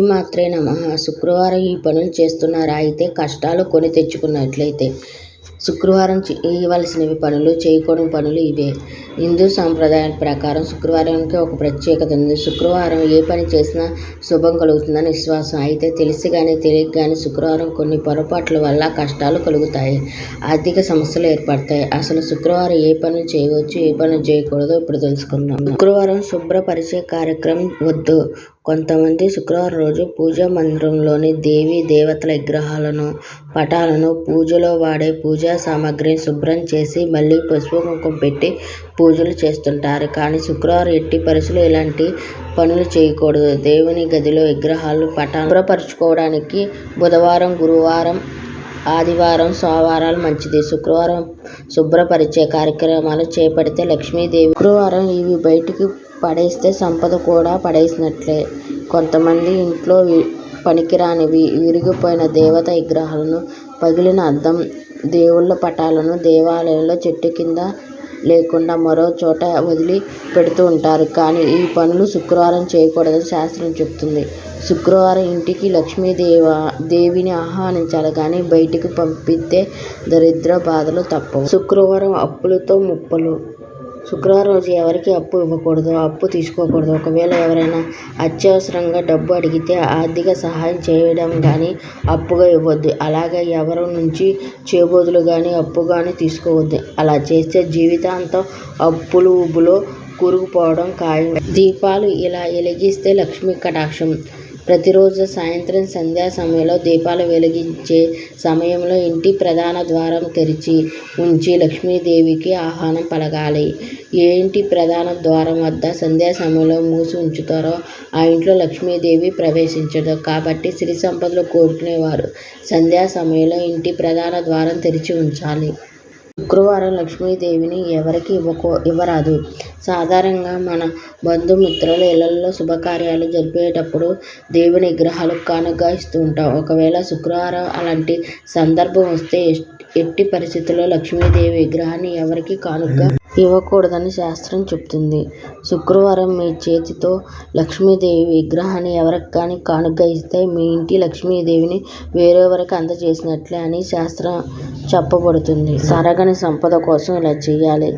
మాత్రే నమ. శుక్రవారం ఈ పనులు చేస్తున్నారా? అయితే కష్టాలు కొని తెచ్చుకున్నట్లయితే శుక్రవారం చేయవలసినవి పనులు చేయకూడని పనులు ఇవే. హిందూ సాంప్రదాయం ప్రకారం శుక్రవారానికి ఒక ప్రత్యేకత ఉంది. శుక్రవారం ఏ పని చేసినా శుభం కలుగుతుందని విశ్వాసం. అయితే తెలిసి కానీ తెలియక కానీ శుక్రవారం కొన్ని పొరపాట్ల వల్ల కష్టాలు కలుగుతాయి. ఆర్థిక సమస్యలు ఏర్పడతాయి. అసలు శుక్రవారం ఏ పనులు చేయవచ్చు ఏ పనులు చేయకూడదో ఇప్పుడు తెలుసుకుందాం. శుక్రవారం శుభ్రపరిచే కార్యక్రమం వద్దు. కొంతమంది శుక్రవారం రోజు పూజా మందిరంలోని దేవీ దేవతల విగ్రహాలను పటాలను పూజలో వాడే పూజా సామాగ్రిని శుభ్రం చేసి మళ్ళీ పసుపు కుంకుమ పెట్టి పూజలు చేస్తుంటారు. కానీ శుక్రవారం ఎట్టి పరిస్థితుల్లో ఇలాంటి పనులు చేయకూడదు. దేవుని గదిలో విగ్రహాలు పటాలు శుభ్రపరచుకోవడానికి బుధవారం గురువారం ఆదివారం సోమవారాలు మంచిది. శుక్రవారం శుభ్రపరిచే కార్యక్రమాలు చేపడితే లక్ష్మీదేవి శుక్రవారం ఇవి బయటికి పడేస్తే సంపద కూడా పడేసినట్లే. కొంతమంది ఇంట్లో పనికిరానివి విరిగిపోయిన దేవత విగ్రహాలను పగిలిన అద్దం దేవుళ్ళ పటాలను దేవాలయంలో చెట్టు కింద లేకుండా మరో చోట వదిలి పెడుతూ ఉంటారు. కానీ ఈ పనులు శుక్రవారం చేయకూడదని శాస్త్రం చెప్తుంది శుక్రవారం ఇంటికి లక్ష్మీదేవ దేవిని ఆహ్వానించాలి కానీ బయటికి పంపితే దరిద్ర బాధలు తప్పవు. శుక్రవారం అప్పులతో ముప్పలు. శుక్రవారం రోజు ఎవరికి అప్పు ఇవ్వకూడదు అప్పు తీసుకోకూడదు. ఒకవేళ ఎవరైనా అత్యవసరంగా డబ్బు అడిగితే ఆర్థిక సహాయం చేయడం కానీ అప్పుగా ఇవ్వద్దు. అలాగే ఎవరి నుంచి చేబోదులు కానీ అప్పు కానీ తీసుకోవద్దు. అలా చేస్తే జీవితాంతం అప్పులు ఉబ్బులో కూరుకుపోవడం ఖాయం. దీపాలు ఇలా వెలిగిస్తే లక్ష్మీ కటాక్షం. ప్రతిరోజు సాయంత్రం సంధ్యా సమయంలో దీపాలు వెలిగించే సమయంలో ఇంటి ప్రధాన ద్వారం తెరిచి ఉంచి లక్ష్మీదేవికి ఆహ్వానం పలకాలి. ఏ ఇంటి ప్రధాన ద్వారం వద్ద సంధ్యా సమయంలో మూసి ఉంచుతారో ఆ ఇంట్లో లక్ష్మీదేవి ప్రవేశించదు. కాబట్టి సిరి సంపదలు కోరుకునేవారు. సంధ్యా సమయంలో ఇంటి ప్రధాన ద్వారం తెరిచి ఉంచాలి. శుక్రవారం లక్ష్మీదేవిని ఎవరికి ఇవ్వకో ఇవ్వరాదు. సాధారణంగా మన బంధుమిత్రుల ఇళ్ళలో శుభకార్యాలు జరిపేటప్పుడు దేవుని విగ్రహాలకు కానుకగా ఇస్తూ ఉంటాం. ఒకవేళ శుక్రవారం అలాంటి సందర్భం వస్తే ఎట్టి పరిస్థితుల్లో లక్ష్మీదేవి విగ్రహాన్ని ఎవరికి కానుకగా ఇవ్వకూడదని శాస్త్రం చెప్తుంది. శుక్రవారం మీ చేతితో లక్ష్మీదేవి విగ్రహాన్ని ఎవరికి కానీ కానుక ఇస్తే మీ ఇంటి లక్ష్మీదేవిని వేరెవరికి అందజేసినట్లే అని శాస్త్రం చెప్పబడుతుంది. సరగని సంపద కోసం ఇలా చేయాలి.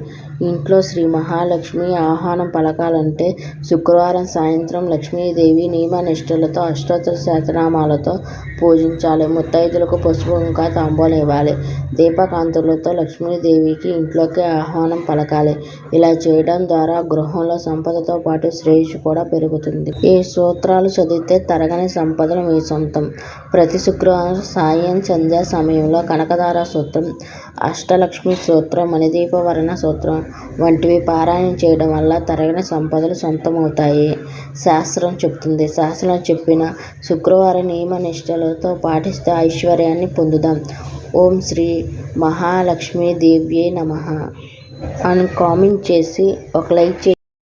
ఇంట్లో శ్రీ మహాలక్ష్మి ఆహ్వానం పలకాలంటే శుక్రవారం సాయంత్రం లక్ష్మీదేవి నియమనిష్టలతో అష్టోత్తర శతనామాలతో పూజించాలి. ముత్తైదులకు పసుపు ఇంకా తాంబూలం ఇవ్వాలి. దీపకాంతులతో లక్ష్మీదేవికి ఇంట్లోకి ఆహ్వానం పలకాలి. ఇలా చేయడం ద్వారా గృహంలో సంపదతో పాటు శ్రేయస్సు కూడా పెరుగుతుంది. ఈ సూత్రాలు చదివితే తరగని సంపదలు మీ సొంతం. ప్రతి శుక్రవారం సాయం సంధ్యా సమయంలో కనకదార సూత్రం అష్టలక్ష్మి సూత్రం మణిదీపవర్ణ సూత్రం వంటివి పారాయణం చేయడం వల్ల తరగని సంపదలు సొంతమవుతాయి. శాస్త్రం చెప్తుంది శాస్త్రం చెప్పిన శుక్రవారం నియమ నిష్టలతో పాటిస్తే ఐశ్వర్యాన్ని పొందుదాం. ఓం శ్రీ మహాలక్ష్మీదేవ్యే నమ. అని కామెంట్ చేసి ఒక లైక్ చే